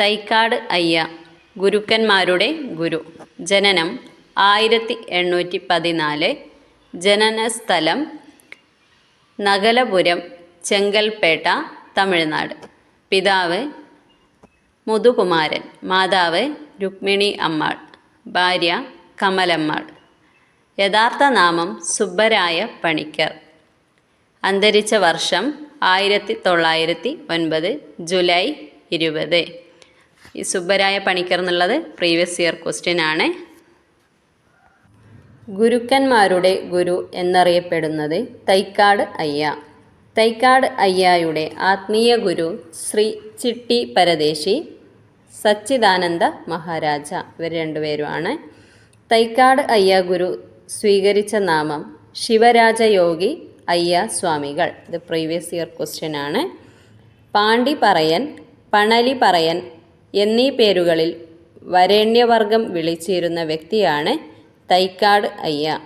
തൈക്കാട് അയ്യ ഗുരുക്കന്മാരുടെ ഗുരു. ജനനം ആയിരത്തി എണ്ണൂറ്റി പതിനാല് ജനനസ്ഥലം നഗലപുരം ചെങ്കൽപ്പേട്ട തമിഴ്നാട്. പിതാവ് മുതുകുമാരൻ മാതാവ് രുക്മിണി അമ്മാൾ ഭാര്യ കമലമ്മാൾ. യഥാർത്ഥ നാമം സുബ്ബരായ പണിക്കർ. അന്തരിച്ച വർഷം ആയിരത്തി തൊള്ളായിരത്തി ഒൻപത് ജൂലൈ ഇരുപത്. ഈ സുബ്ബരായ പണിക്കർ എന്നുള്ളത് പ്രീവിയസ് ഇയർ ക്വസ്റ്റ്യൻ ആണ്. ഗുരുക്കന്മാരുടെ ഗുരു എന്നറിയപ്പെടുന്നത് തൈക്കാട് അയ്യ. തൈക്കാട് അയ്യായുടെ ആത്മീയ ഗുരു ശ്രീ ചിട്ടി പരദേശി സച്ചിദാനന്ദ മഹാരാജ. ഇവർ രണ്ടുപേരുമാണ്. തൈക്കാട് അയ്യ ഗുരു സ്വീകരിച്ച നാമം ശിവരാജ യോഗി അയ്യ സ്വാമികൾ. ഇത് പ്രീവിയസ് ഇയർ ക്വസ്റ്റ്യൻ ആണ്. പാണ്ടി പറയൻ പണലി പറയൻ എന്നീ പേരുകളിൽ വരേണ്യവർഗം വിളിച്ചിരുന്ന വ്യക്തിയാണ് തൈക്കാട് അയ്യ.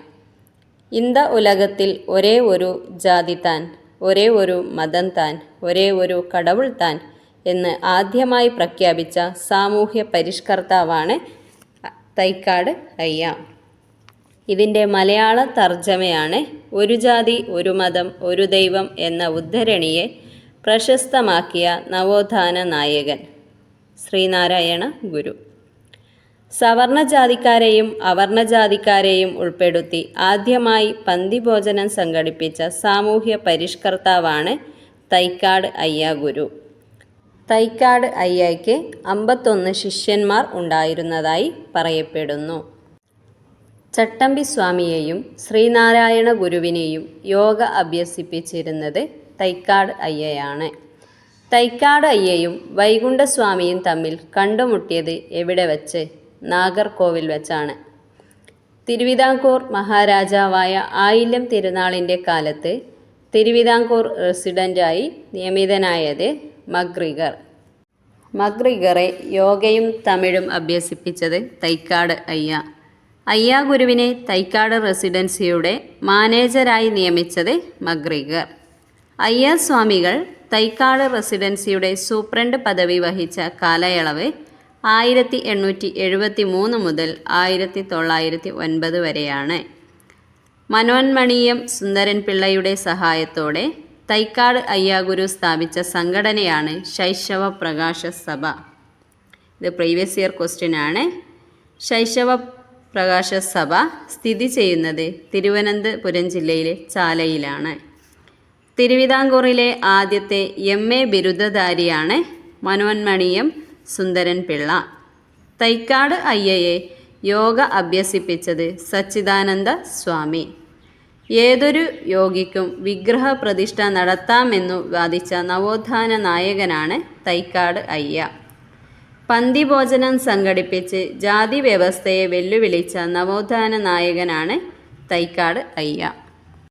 ഇന്ത ഉലകത്തിൽ ഒരേ ഒരു ജാതി താൻ ഒരേ ഒരു മതം താൻ ഒരേ ഒരു കടവുൾ താൻ എന്ന് ആദ്യമായി പ്രഖ്യാപിച്ച സാമൂഹ്യ പരിഷ്കർത്താവാണ് തൈക്കാട് അയ്യ. ഇതിന്റെ മലയാള തർജമയാണ് ഒരു ജാതി ഒരു മതം ഒരു ദൈവം എന്ന ഉദ്ധരണിയെ പ്രശസ്തമാക്കിയ നവോത്ഥാന നായകൻ. ശ്രീനാരായണ ഗുരു. സവർണജാതിക്കാരെയും അവർണജാതിക്കാരെയും ഉൾപ്പെടുത്തി ആദ്യമായി പന്തിഭോജനം സംഘടിപ്പിച്ച സാമൂഹ്യ പരിഷ്കർത്താവാണ് തൈക്കാട് അയ്യ ഗുരു. തൈക്കാട് അയ്യയ്ക്ക് അമ്പത്തൊന്ന് ശിഷ്യന്മാർ ഉണ്ടായിരുന്നതായി പറയപ്പെടുന്നു. ചട്ടമ്പി സ്വാമിയെയും ശ്രീനാരായണ ഗുരുവിനെയും യോഗ അഭ്യസിപ്പിച്ചിരുന്നത് തൈക്കാട് അയ്യയാണ്. തൈക്കാട് അയ്യയും വൈകുണ്ഠസ്വാമിയും തമ്മിൽ കണ്ടുമുട്ടിയത് എവിടെ വച്ച്? നാഗർകോവിൽ വച്ചാണ്. തിരുവിതാംകൂർ മഹാരാജാവായ ആയില്യം തിരുനാളിന്റെ കാലത്ത് തിരുവിതാംകൂർ റെസിഡന്റായി നിയമിതനായത് മഗ്രിഗർ. മഗ്രിഗറെ യോഗയും തമിഴും അഭ്യസിപ്പിച്ചത് തൈക്കാട് അയ്യ. അയ്യ ഗുരുവിനെ തൈക്കാട് റെസിഡൻസിയുടെ മാനേജരായി നിയമിച്ചത് മഗ്രിഗർ. അയ്യ സ്വാമികൾ തൈക്കാട് റെസിഡൻസിയുടെ സൂപ്രണ്ട് പദവി വഹിച്ച കാലയളവ് ആയിരത്തി എണ്ണൂറ്റി എഴുപത്തി മൂന്ന് മുതൽ ആയിരത്തി തൊള്ളായിരത്തി ഒൻപത് വരെയാണ്. മനോന്മണീയം സുന്ദരൻ പിള്ളയുടെ സഹായത്തോടെ തൈക്കാട് അയ്യാഗുരു സ്ഥാപിച്ച സംഘടനയാണ് ശൈശവ പ്രകാശ സഭ. ഇത് പ്രീവിയസ് ഇയർ ക്വസ്റ്റ്യൻ ആണ്. ശൈശവ പ്രകാശ സഭ സ്ഥിതി ചെയ്യുന്നത് തിരുവനന്തപുരം ജില്ലയിലെ ചാലയിലാണ്. തിരുവിതാംകൂറിലെ ആദ്യത്തെ എം എ ബിരുദധാരിയാണ് മനോന്മണിയം സുന്ദരൻ പിള്ള. തൈക്കാട് അയ്യയെ യോഗ അഭ്യസിപ്പിച്ചത് സച്ചിദാനന്ദ സ്വാമി. ഏതൊരു യോഗിക്കും വിഗ്രഹ പ്രതിഷ്ഠ നടത്താമെന്നു വാദിച്ച നവോത്ഥാന നായകനാണ് തൈക്കാട് അയ്യ. പന്തിഭോജനം സംഘടിപ്പിച്ച് ജാതി വ്യവസ്ഥയെ വെല്ലുവിളിച്ച നവോത്ഥാന നായകനാണ് തൈക്കാട് അയ്യ.